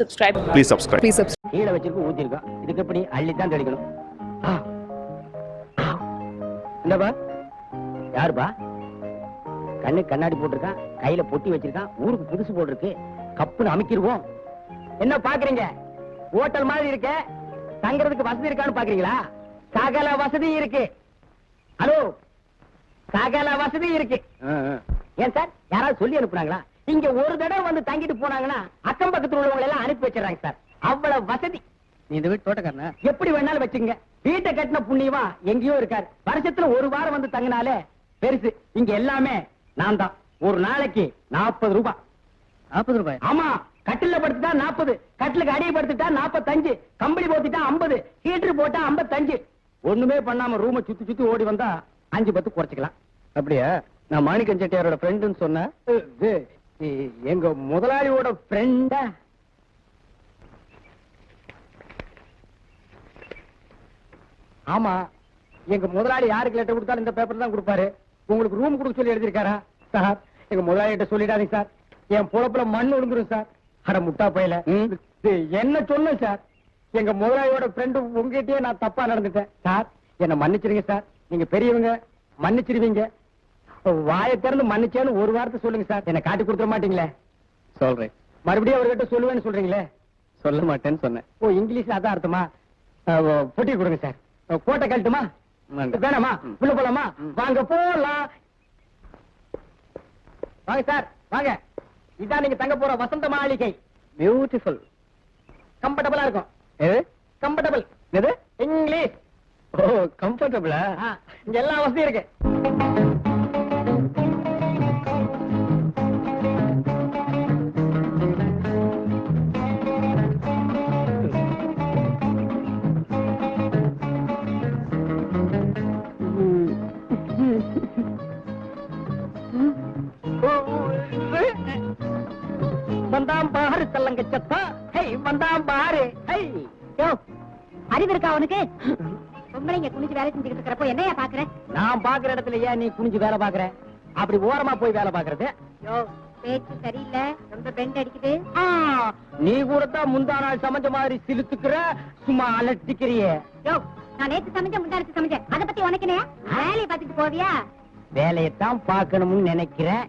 subscribe. Please subscribe. Please subscribe. கீழே வச்சிருக்க ஊத்திருக்கோம் இதுக்கு எப்படி அள்ளி தான் தெளிக்கணும். என்னப்பா யாருப்பா? கண்ணு கண்ணாடி போட்டிருக்கான் கையில பொட்டி வச்சிருக்கான் ஊருக்கு புதுசு போட்டிருக்கு. கப்புன்னு அமைக்கிருவோம். என்ன பாக்குறீங்க? ஹோட்டல் மாதிரி இருக்க. தங்குறதுக்கு வசதி இருக்கான்னு பாக்குறீங்களா? சகல வசதி இருக்கு. ஹலோ? சகல வசதி இருக்கு. ஏன் சார்? யாராவது சொல்லி அனுப்புனாங்களா? இங்க ஒரு தடவை வந்து தங்கிட்டு போனாங்கன்னா அக்கம் பக்கத்துல உள்ளவங்க எல்லாம் அனுப்பி வச்சிடறாங்க சார். அவ்வளவு வசதி. நீ இந்த வீட்டு தோட்டக்காரனா? எப்படி வேணாலும் வச்சுங்க வீட்டை கட்டின புண்ணியமா எங்கேயோ இருக்காரு. வருஷத்துல ஒரு வாரம் வந்து தங்கினாலே பெருசு. இங்க எல்லாமே நான் தான். ஒரு நாளைக்கு நாற்பது ரூபாய். நாற்பது ரூபாய்? ஆமா. கட்டில படுத்துட்டா நாற்பது. கட்டிலுக்கு அடியை படுத்துட்டா நாற்பத்தஞ்சு. கம்பளி போட்டுட்டா ஐம்பது. ஹீட்டர் போட்டா ஐம்பத்தஞ்சு. ஒண்ணுமே பண்ணாம ரூமை சுத்தி சுத்தி ஓடி வந்தா அஞ்சு பத்து குறைச்சிக்கலாம். அப்படியா? நான் மாணிக்கம் செட்டியாரோட ஃப்ரெண்டுன்னு சொன்னேன். எங்க முதலாளியோட ஃப்ரெண்டா ஆமா எங்க முதலாளி யாருக்கு லெட்டர் கொடுத்தாலும் இந்த பேப்பர் தான் கொடுப்பாரு. உங்களுக்கு ரூம் கொடுக்க சொல்லி எழுதிருக்காரா சார் எங்க முதலாளி கிட்ட சொல்லிடாதீங்க சார். என் பொழப்புல மண் ஒழுங்குரும் சார். அட முட்டா பையல. என்ன சொன்ன சார்? எங்க முதலாளியோட ஃப்ரெண்டு உங்ககிட்டயே நான் தப்பா நடந்துட்டேன். சார் என்ன மன்னிச்சிருங்க சார். நீங்க பெரியவங்க மன்னிச்சிருவீங்க. வாயை திறந்து மன்னிச்சேன்னு ஒரு வார்த்தை சொல்லுங்க சார். என்ன காட்டி கொடுத்துட மாட்டீங்களே? சொல்றேன். மறுபடியும் அவர்கிட்ட சொல்லுவேன்னு சொல்றீங்களே? சொல்ல மாட்டேன்னு சொன்னேன். ஓ இங்கிலீஷ் அதான் அர்த்தமா? பொட்டி கொடுங்க சார். கோட்டை கழட்டுமா. வேணாமா. உள்ள போலாமா. வாங்க போலாம். வாங்க சார் வாங்க. இதான் நீங்க தங்க போற வசந்த மாளிகை. பியூட்டிஃபுல் கம்ஃபர்டபுளா இருக்கும். எது? கம்ஃபர்டபுள் எது? இங்கிலீஷ். ஓ கம்ஃபர்டபுளா இங்க எல்லா வசதியும் இருக்கு. அறிவு இருக்கா உனக்கு பொம்பளைங்க குனிஞ்சு வேலை செஞ்சுக்கிட்டு இருக்கிறப்போ என்னையா பாக்குற? நான் பாக்குற இடத்துல ஏன் நீ குனிஞ்சு வேலை பாக்குற? அப்படி ஓரமா போய் வேலை பாக்குறது? யோ பேச்சு சரியில்லை. ரொம்ப பெண்ட் அடிக்குது. நீ கூட தான் முந்தா நாள் சமைச்ச மாதிரி சிலுத்துக்கிற சும்மா அலட்டிக்கிறியே. யோ நான் நேத்து சமைச்ச முந்தாரிச்சு சமைச்சேன் அதை பத்தி உனக்கு என்ன வேலையை பார்த்துட்டு போவியா? வேலையத்தான் பார்க்கணும்னு நினைக்கிறேன்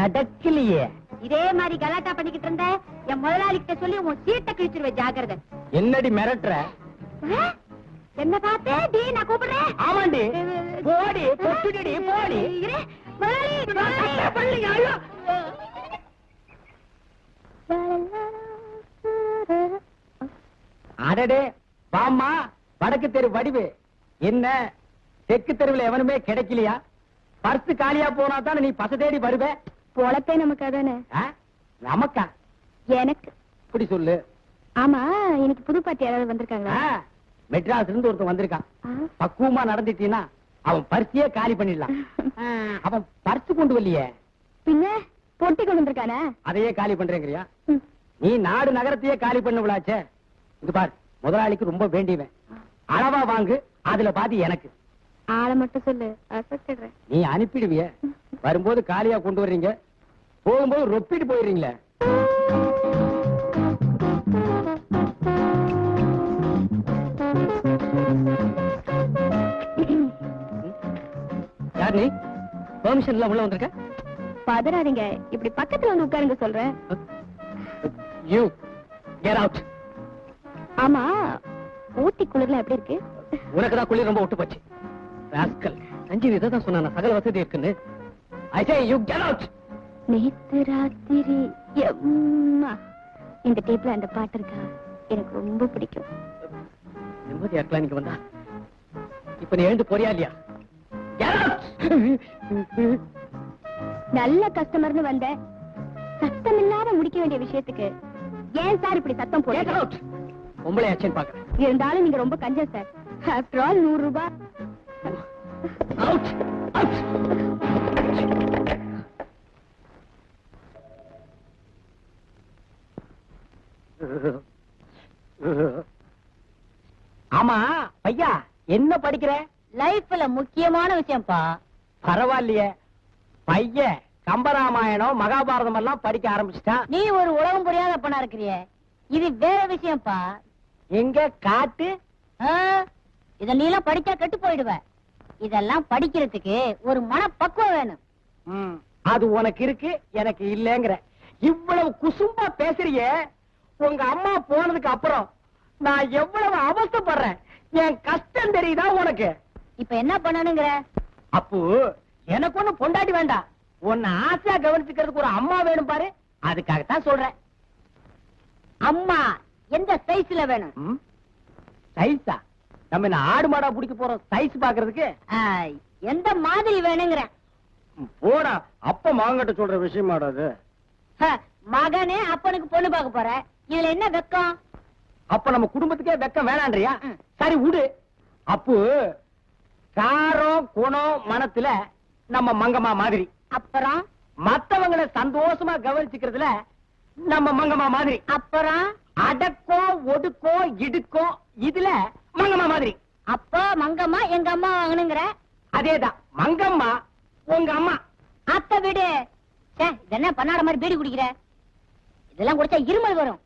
நடக்கலையே. இதே மாதிரி கலாட்டா பண்ணிக்கிட்டு இருந்த என் முதலாளி கிட்ட சொல்லி உன் சீட்டை கிழிச்சிருவேன் ஜாக்கிரதை. என்னடி மிரட்டுற? என்ன பார்த்து டி நான் கூப்பிடுறேன். ஆமாண்டி. போடி பொட்டுடி போடி இரு, முதலாளி, முதலாளி. பள்ளிங்க, ஐயோ. அடடே வாம்மா வடக்கு தெரு வடிவு. என்ன? தெற்கு தெருவுல எவனுமே கிடைக்கலையா? பர்ஸ் காலியா போனா தானே நீ பச தேடி வருவ? பொழப்பே நமக்கு அதானே? நமக்கா? எனக்கு. இப்படி சொல்லு. ஆமா எனக்கு புது பாட்டி யாராவது வந்திருக்காங்களா? மெட்ராஸ்ல இருந்து ஒருத்தன் வந்திருக்கான்? பக்குவமா நடந்துட்டீன்னா அவன் பர்சியே காலி பண்ணிடலாம். அவன் பர்ஸ் கொண்டு வரலையே. பின்ன பொட்டி கொண்டு வந்திருக்கானே? அதையே காலி பண்றேங்கறியா. நீ நாடு நகரத்தையே காலி பண்ண இங்க பார் முதலாளிக்கு ரொம்ப வேண்டியவன். அளவா வாங்கு அதுல பாதி எனக்கு. ஆளை மட்டும் சொல்லு அசத்திடுறேன். நீ அனுப்பிடுவிய. வரும்போது காலியா கொண்டு வர்றீங்க. போகும்போது ரொப்பிட்டு போயிடுறீங்களே. யார் நீ பெர்மிஷன் எல்லாம் உள்ள வந்திருக்க? பதறாதீங்க. இப்படி பக்கத்துல வந்து உட்காருங்க சொல்றேன். யூ கெட் அவுட் ஆமா ஊட்டி குளிர்ல எப்படி இருக்கு? உனக்கு தான் குளிர் ரொம்ப விட்டு போச்சு ராஸ்கல் சஞ்சீவ் இதை தான் சொன்னா சகல வசதி இருக்குன்னு. I say you get out நேத்து ராத்திரி எம்மா. இந்த டேப்ல அந்த பாட்டு இருக்கா? எனக்கு ரொம்ப பிடிக்கும். நிம்மதியா இருக்கலாம் நீங்க வந்தா. இப்ப நீ எழுந்து போறியா இல்லையா! நல்ல கஸ்டமர்னு வந்த சத்தம் இல்லாம முடிக்க வேண்டிய விஷயத்துக்கு ஏன் சார் இப்படி சத்தம் போடுறீங்க? பாக்குறேன் இருந்தாலும் நீங்க ரொம்ப கஞ்சம் சார். ஆஃப்டர் ஆல் நூறு ரூபாய் Out! Out! ஆமா பையா என்ன படிக்கிற? லைஃப்ல முக்கியமான விஷயம்ப்பா. பரவாயில்லையே. பையன் கம்பராமாயணம் மகாபாரதம் எல்லாம் படிக்க ஆரம்பிச்சிட்டான். நீ ஒரு உலகம் புரியாத அப்பனா இருக்கிறியே. இது வேற விஷயம்ப்பா. எங்க? காட்டு? இத நீலாம் படிச்சா கெட்டு போயிடுவ. இதெல்லாம் படிக்கிறதுக்கு ஒரு மனப்பக்குவம் வேணும். ம், அது உனக்கு இருக்கு எனக்கு இல்லங்கிற. இவ்வளவு குசும்பா பேசுறியே. உங்க அம்மா போனதுக்கு அப்புறம் நான் எவ்வளவு அவஸ்தைப்படுறேன். என் கஷ்டம் தெரியுதா உனக்கு? இப்ப என்ன பண்ணணுங்கிற? அப்பு எனக்கு ஒண்ணு பொண்டாட்டி வேண்டாம். உன்னை ஆசையா கவனிச்சுக்கிறதுக்கு ஒரு அம்மா வேணும் பாரு. அதுக்காகத்தான் சொல்றேன். அம்மா எந்த சைஸ்ல வேணும்? சைஸா நம்ம என்ன ஆடு மாடா பிடிக்க போறோம் சைஸ் பாக்குறதுக்கு எந்த மாதிரி வேணுங்கிற? போடா. அப்ப மாங்கட்ட சொல்ற விஷயமாடா அது. ஹ, மகனே அப்பனுக்கு பொண்ணு பார்க்க போற. இதுல என்ன வெக்கம்? அப்ப நம்ம குடும்பத்துக்கே வெக்கம் வேணான்றியா. சரி விடு. அப்பு காரம் குணம் மனத்துல நம்ம மங்கம்மா மாதிரி. அப்புறம்? மத்தவங்கள சந்தோஷமா கவனிச்சுக்கிறதுல நம்ம மங்கம்மா மாதிரி. அப்புறம்? அடக்கம் ஒடுக்கம் இடுக்கம் இதுல மங்கம்மா மாதிரி. அப்போ மங்கம்மா எங்க அம்மா வாங்கணுங்கிற? அதேதான். மங்கம்மா உங்க அம்மா. அத்தை விடு. என்ன பண்ணாட மாதிரி பீடி குடிக்கிற? இதெல்லாம் குடிச்சா இருமல் வரும்.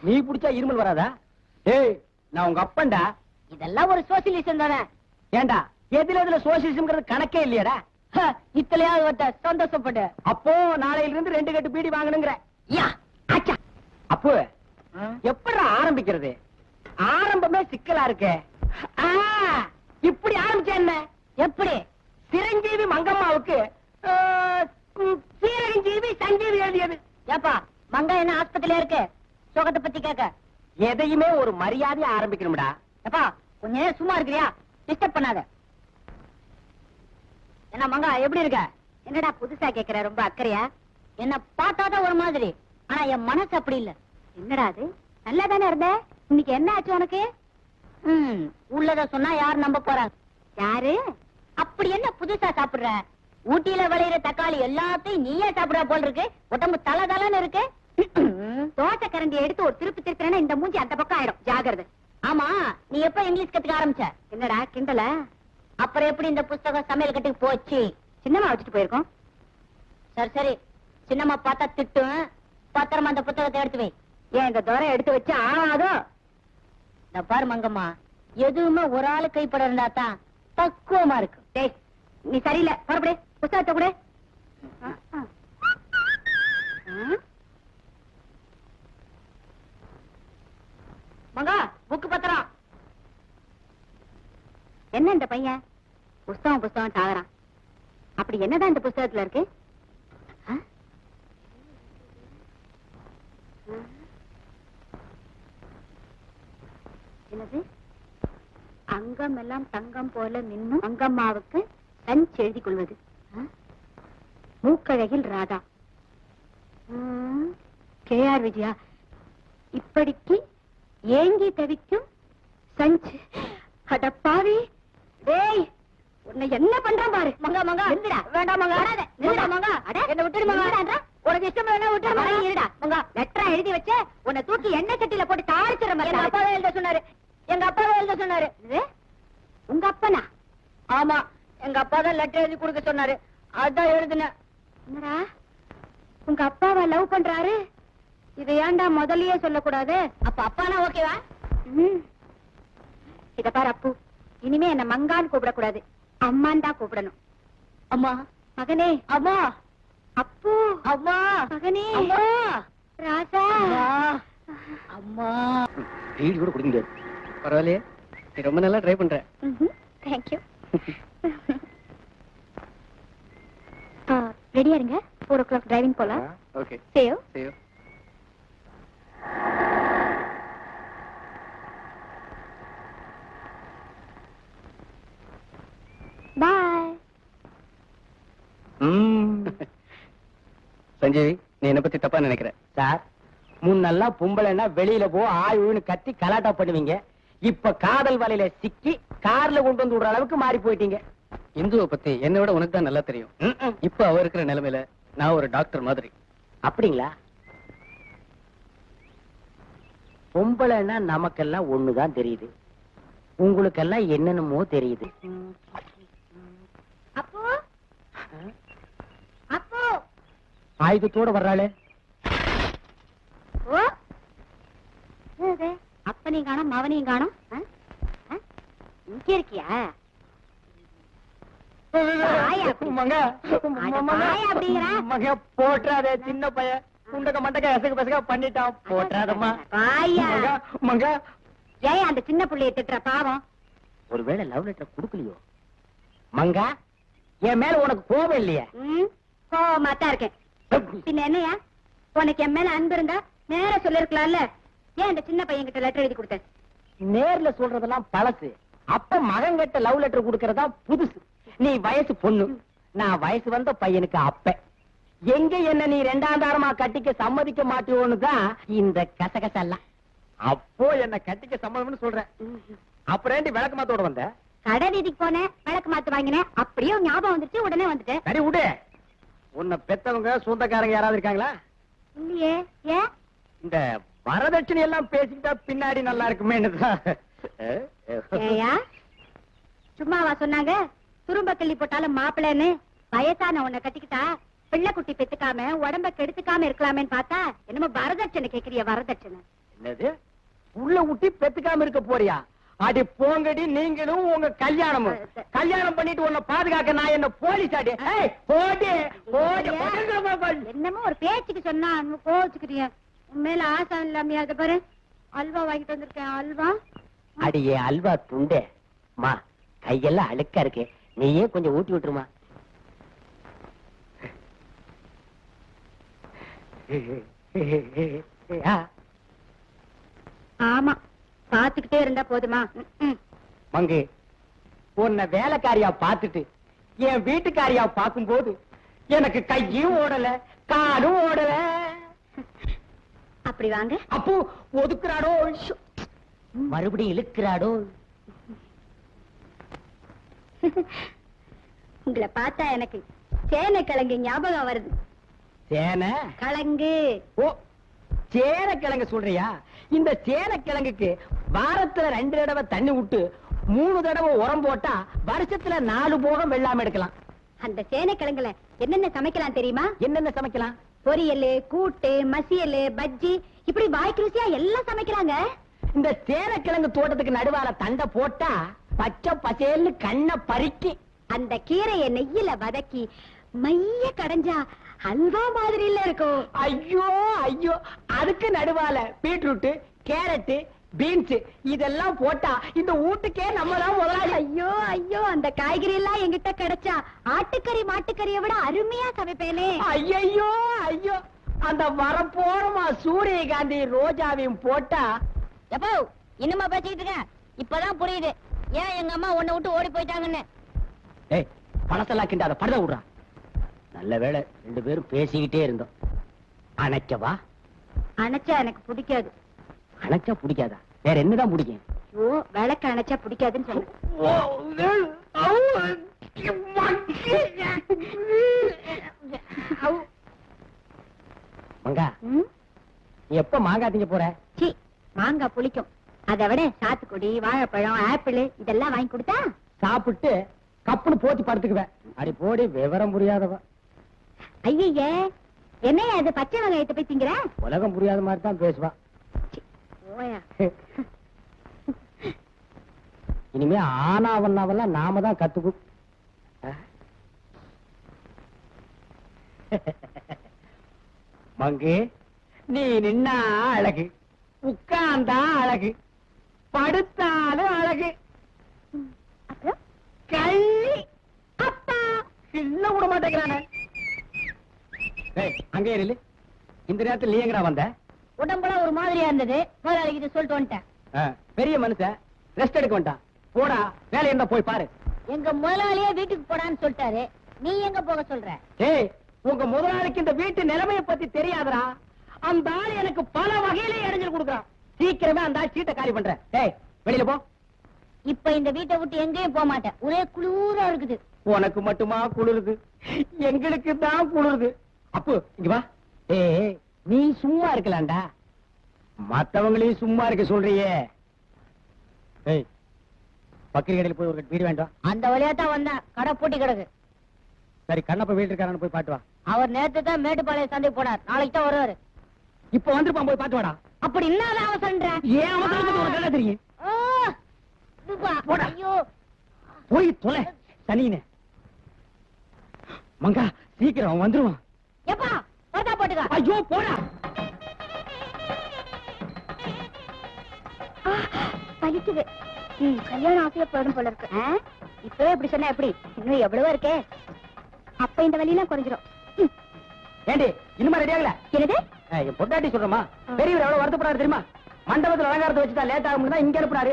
நீ புடிச்சா இருமல் வராதா? ஏய் நான் உங்க அப்பன்டா. இதெல்லாம் ஒரு சோசியலிசம் தானே? ஏண்டா? எதுல எதுல சோசியலிசம்ங்கிறது கணக்கே இல்லையாடா. இத்தலையாவது சந்தோஷப்பட்டு. அப்போ நாளையில இருந்து ரெண்டு கட்டு பீடி வாங்கணுங்கிற. யா ஆச்சா. அப்போ எப்படி ஆரம்பிக்கிறது? ஆரம்பமே சிக்கலா இருக்கே. இப்படி ஆரம்பிச்ச என்ன? எப்படி? சிரஞ்சீவி மங்கம்மாவுக்கு சீரஞ்சீவி சஞ்சீவி எழுதியது. ஏப்பா மங்கா என்ன ஆஸ்பத்திரியா இருக்கு? சுகத்தை பத்தி கேட்க எதையுமே ஒரு மரியாதையா ஆரம்பிக்கணும்டா. எப்பா கொஞ்ச நேரம் சும்மா இருக்கிறியா? டிஸ்டர்ப் பண்ணாத. என்ன மங்கா எப்படி இருக்க? என்னடா புதுசா கேக்குற ரொம்ப அக்கறையா? என்ன பார்த்தாதான் ஒரு மாதிரி. ஆனா என் மனசு அப்படி இல்ல. என்னடா அது? நல்லா தானே இருந்த? இன்னைக்கு என்ன ஆச்சு உனக்கு? ம் உள்ளத சொன்னா யார் நம்ப போறாங்க யாரு? அப்படி என்ன புதுசா சாப்பிடுற? ஊட்டியில விளையிற தக்காளி எல்லாத்தையும் நீயே சாப்பிடுற போல் இருக்கு. உடம்பு தல தலன்னு இருக்கு. தோசை கரண்டி எடுத்து ஒரு திருப்பி திருப்பினா இந்த மூஞ்சி அந்த பக்கம் ஆயிடும். ஜாகிரதை. ஆமா நீ எப்ப இங்கிலீஷ் கத்துக்க ஆரம்பிச்ச? என்னடா கிண்டல? அப்புறம் எப்படி இந்த புஸ்தகம் சமையல் கட்டுக்கு போச்சு? சின்னம்மா வச்சுட்டு போயிருக்கோம். சரி சரி. சின்னம்மா பார்த்தா திட்டும். பத்திரமா அந்த புத்தகத்தை எடுத்து வை. ஏன் இந்த துறை எடுத்து வச்சு ஆனாதோ இந்த பாரு மங்கம்மா எதுவுமே ஒரு ஆளு கைப்பட இருந்தா தான் பக்குவமா இருக்கு டேய் நீ சரியில்லை. மறுபடி புத்தகத்தை கூட. மங்கா புக்கு பத்திரம். என்ன இந்த பையன்? புஸ்தகம் புஸ்தகம் தாகறான் அப்படி என்னதான் இந்த புஸ்தகத்துல இருக்கு? என்னது? அங்கம் எல்லாம் தங்கம் போல மின்னும் அங்கம்மாவுக்கு தஞ்ச் எழுதி கொள்வது. ஆ? மூக்கழகில் ராதா. கே ஆர் விஜயா இப்படிக்கு ஏங்கி தவிக்கும் சஞ்ச். அடப்பாவி டேய் உன்னை என்ன பண்றான் பாரு. மங்கா மங்கா. நில்லுடா. வேண்டாம் மங்கா. நில்லுடா. மங்கா என்ன விட்டுடு மங்கா. உனக்கு இஷ்டம் வேணா விட்டுடு மங்கா. இருடா மங்கா. லெட்டரா எழுதி வச்சு உன்னை தூக்கி எண்ணெய் சட்டியில போட்டு தாளிச்சிர மாதிரி எங்க அப்பாவே எழுத சொன்னாரு. எங்க அப்பாவே எழுத சொன்னாரு. உங்க அப்பனா? ஆமா. எங்க அப்பா தான் லெட்டர் எழுதி கொடுக்க சொன்னாரு. அதான் எழுதுனேன். என்னடா? உங்க அப்பாவை லவ் பண்றாரு? இதை ஏன்டா முதல்லயே சொல்லக்கூடாது? அப்ப அப்பானா ஓகேவா? இத பாரு அப்பு. இனிமே என்ன மங்கான்னு கூப்பிடக்கூடாது. அம்மான் தான் கூப்பிடணும். அம்மா. மகனே. அம்மா. அப்பு. அம்மா. மகனே. அம்மா. ராசா அம்மா. பீடி கூட குடிக்க முடியாது. பரவாயில்லையே. நீ ரொம்ப நல்லா ட்ரை பண்ற. தேங்க்யூ ரெடியா இருங்க. ஃபோர் ஓ கிளாக் டிரைவிங் போலாம் ஓகே சேவ் சரி பாய் சஞ்சீவி நீ என்ன பத்தி தப்பா நினைக்கிற. சார் முன்னெல்லாம் பொம்பளைன்னா வெளியில போ ஆயுன்னு கத்தி கலாட்டா பண்ணுவீங்க. இப்ப காதல் வலையில சிக்கி கார்ல கொண்டு வந்து விடுற அளவுக்கு மாறி போயிட்டீங்க. இந்துவை பத்தி என்னை விட உனக்கு தான் நல்லா தெரியும். இப்ப அவ இருக்கிற நிலைமையில நான் ஒரு டாக்டர் மாதிரி. அப்படிங்களா? பொம்பளைன்னா நமக்கெல்லாம் ஒண்ணுதான் தெரியுது. உங்களுக்கெல்லாம் என்னென்னமோ தெரியுது. அப்போ? ஆயுதத்தோட வர்றாளே. ஓ? அப்பனையும் காணும் மவனையும் காணும்? இங்க இருக்கியா? போட்டுறாதே சின்ன பையன். குண்டக்க மண்டக்க எசகு பெசக பண்ணிட்டான். போட்டுறாதம்மா வாயா. மங்க மங்க. ஏன் அந்த சின்ன புள்ளைய திட்டுற பாவம். ஒருவேளை லவ் லெட்டர் கொடுக்கலையோ? மங்கா என் மேல உனக்கு கோபம் இல்லையே? ம் கோவமா தான் இருக்கேன். பின்ன என்னையா? உனக்கு என் மேல அன்பு இருந்தா நேரா சொல்லிருக்கலாம்ல. ஏன் அந்த சின்ன பையன் கிட்ட லெட்டர் எழுதி கொடுத்த நேர்ல சொல்றதெல்லாம் பழசு. அப்ப மகன் கிட்ட லவ் லெட்டர் கொடுக்கறதா புதுசு. நீ வயசு பொண்ணு. நான் வயசு வந்த பையனுக்கு அப்ப. எங்க என்ன நீ ரெண்டாம் தாரமா கட்டிக்க சம்மதிக்க மாட்டியோன்னு தான் இந்த கசகசெல்லாம். அப்போ என்ன கட்டிக்க சம்மதம்னு சொல்றேன் அப்புறம் விளக்கு மாத்தோட வந்த? கடை வீதிக்கு போனேன் விளக்கு மாத்து வாங்கினேன். அப்படியே ஞாபகம் வந்துச்சு உடனே வந்துட்டேன். சரி விடு. உன்னை பெத்தவங்க சொந்தக்காரங்க யாராவது இருக்காங்களா? இல்லையே. ஏன்? இந்த வரதட்சணை எல்லாம் பேசிக்கிட்டா பின்னாடி நல்லா இருக்குமேன்னு தான். ஏயா? சும்மாவா சொன்னாங்க? துரும்ப கிள்ளி போட்டாலும் மாப்பிள்ளைன்னு. வயசான உன்னை கட்டிக்கிட்டா பிள்ளை குட்டி பெத்துக்காம உடம்ப கெடுத்துக்காம இருக்கலாமேன்னு பார்த்தா என்னமோ வரதட்சணை கேக்குறிய வரதட்சணை. என்னது? உள்ள ஊட்டி பெத்துக்காம இருக்க போறியா? அடி போங்கடி நீங்களும் உங்க கல்யாணமும். கல்யாணம் பண்ணிட்டு உன்னை பாதுகாக்க நான் என்ன போலீஸ் ஆடி போடி போடி. என்னமோ ஒரு பேச்சுக்கு சொன்னா கோச்சுக்கிறிய. உன் மேல ஆசை இல்லாமையா அதை பாரு. அல்வா வாங்கிட்டு வந்திருக்கேன் அல்வா. அடியே அல்வா துண்டே. மா கையெல்லாம் அழுக்கா இருக்கு. நீயே கொஞ்சம் ஊட்டி விட்டுருமா. ஆமா. பாத்துக்கிட்டே இருந்தா போதுமா. மங்கு உன்னை வேலைக்காரியா பார்த்துட்டு என் வீட்டுக்காரியா பார்க்கும்போது எனக்கு கையும் ஓடல காலும் ஓடல. அப்படி வாங்க. அப்போ ஒதுக்குறாடோ. மறுபடியும் இழுக்கிறாடோ? உங்களை பார்த்தா எனக்கு சேனை கிழங்கு ஞாபகம் வருது. சேனை? கிழங்கு ஓ சேனக்கிழங்கு சொல்றியா? இந்த சேனக்கிழங்குக்கு வாரத்துல ரெண்டு தடவை தண்ணி விட்டு மூணு தடவை உரம் போட்டா வருஷத்துல நாலு போகம் வெள்ளாம எடுக்கலாம். அந்த சேனை கிழங்குல என்னென்ன சமைக்கலாம் தெரியுமா? என்னென்ன சமைக்கலாம்? பொரியல் கூட்டு மசியல் பஜ்ஜி இப்படி வாய்க்கு ருசியா எல்லாம் சமைக்கிறாங்க. இந்த சேனக்கிழங்கு தோட்டத்துக்கு நடுவால தண்டை போட்டா பச்சை பசேல்னு கண்ணை பறிக்கி. அந்த கீரையை நெய்யில வதக்கி மைய கடைஞ்சா அல்வா மாதிரில இருக்கும். ஐயோ ஐயோ. அதுக்கு நடுவால பீட்ரூட் கேரட் பீன்ஸ் இதெல்லாம் போட்டா இந்த வீட்டுக்கே நம்ம தான் முதலாளி. ஐயோ ஐயோ அந்த காய்கறி எல்லாம் என்கிட்ட கிடைச்சா ஆட்டுக்கறி மாட்டுக்கறியை விட அருமையா சமைப்பேனே. ஐயையோ ஐயோ. அந்த வரப்போறமா சூரியகாந்தி ரோஜாவையும் போட்டா எப்போ? இன்னுமா பேசிக்கிட்டு இருக்க இப்பதான் புரியுது. ஏன் எங்க அம்மா உன்னை விட்டு ஓடி போயிட்டாங்கன்னு? ஏய் பழசெல்லாம் கிண்டாத படுத விடுறா. நல்ல வேளை ரெண்டு பேரும் பேசிக்கிட்டே இருந்தோம். அணைக்கவா? அணைச்சா எனக்கு பிடிக்காது. அணைச்சா பிடிக்காதா? வேற என்னதான் பிடிக்கும்? ஐயோ விளக்கு அணைச்சா பிடிக்காதுன்னு சொன்னேன் மங்கா? நீ எப்ப மாங்காய் திங்க போற? சீ மாங்காய் புளிக்கும். அதை விட சாத்துக்குடி வாழைப்பழம் ஆப்பிள் இதெல்லாம் வாங்கி கொடுத்தா? சாப்பிட்டு கப்புன்னு போத்தி படுத்துக்குவேன். அடி போடி விவரம் புரியாதவ. ஐயே என்னையா அது பச்சை வெங்காயத்தை போய் திங்கிற? உலகம் புரியாத மாதிரி தான் பேசுவா. இனிமே ஆனாவன்னாவெல்லாம் நாம தான் கத்துக்கும். மங்கு நீ நின்னா அழகு. உட்கார்ந்தா அழகு. படுத்தாலும் அழகு. கள்ளி அப்பா. இல்ல விட மாட்டேங்கிறானே அங்கே இரு. இந்த நேரத்துல நீ எங்கடா வந்த? உடம்புலாம் ஒரு மாதிரியா இருந்தது. முதலாளிக்கு இதை சொல்லிட்டு வந்துட்டேன். பெரிய மனுஷன். ரெஸ்ட் எடுக்க வேண்டாம் போடா வேலை இருந்தா போய் பாரு. எங்க முதலாளியே வீட்டுக்கு போடான்னு சொல்லிட்டாரு. நீ எங்க போக சொல்ற? ஏய் உங்க முதலாளிக்கு இந்த வீட்டு நிலைமைய பத்தி தெரியாதுடா. அந்த ஆள் எனக்கு பல வகையில இடைஞ்சல் கொடுக்குறான். சீக்கிரமே அந்த ஆள் சீட்டை காலி பண்றேன் ஏய் வெளியில போ. இப்ப இந்த வீட்டை விட்டு எங்கேயும் போக மாட்டேன். ஒரே குளூரா இருக்குது. உனக்கு மட்டுமா குளிருது? எங்களுக்கு தான் குளிருது. அப்பு இங்க வா. ஏய் நீ சும்மா இருக்கலாம்டா. மத்தவங்களையும் சும்மா இருக்க சொல்றியே. ஏய் பக்கரி கடையில் போய் ஒரு வீடு வேண்டாம் அந்த வழியா தான் வந்தேன். கடை பூட்டி கிடக்கு. சரி கண்ணப்ப வீட்டு இருக்காரான்னு போய் பாட்டு வா. அவர் நேத்து தான் மேட்டுப்பாளைய சந்தை போனார். நாளைக்கு தான் வருவாரு. இப்ப வந்திருப்பான் போய் வாடா. அப்படி என்ன அவசரன்ற ஏன் அவசரம் தெரியும். போடா. ஐயோ. போய் தொலை. சனின்னு மங்கா சீக்கிரம் வந்துருவான். எப்பா பரதா போட்டுக்க. ஐயோ போடா. ஆ, வலிக்குது. ம், கல்யாணம் ஆசையா போயிடும் போல இருக்கு. இப்பவே இப்படி சொன்னா எப்படி? இன்னும் எவ்வளவோ இருக்கே. அப்ப இந்த வலியெல்லாம் குறைஞ்சிரும். ஏண்டி இன்னுமா ரெடி ஆகல? என்னது? என் பொண்டாட்டி சொல்றமா பெரியவர் எவ்வளவு வருத்தப்படாரு தெரியுமா? மண்டபத்துல அலங்காரத்தை வச்சுதான் லேட் ஆகும் தான் இங்க அனுப்புனாரு.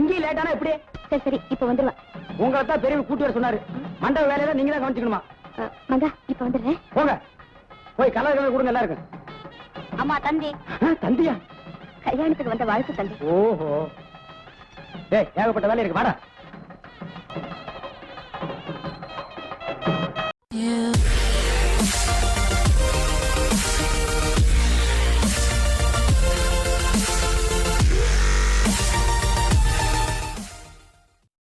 இங்கேயும் லேட் ஆனா எப்படி? சரி சரி இப்ப வந்துருவா உங்களை தான் பெரியவர் கூட்டி வர சொன்னாரு மண்டப வேலையில நீங்க தான் கவனிச்சுக்கணுமா மங்கா இப்ப வந்துடுறேன். போங்க. போய் கலர் கலர் கொடுங்க எல்லாருக்கும் அம்மா தந்தி. தந்தியா? கல்யாணத்துக்கு வந்த வாழ்த்து தந்தி. ஓஹோ. டேய் ஏகப்பட்ட வேலை இருக்கு வாடா.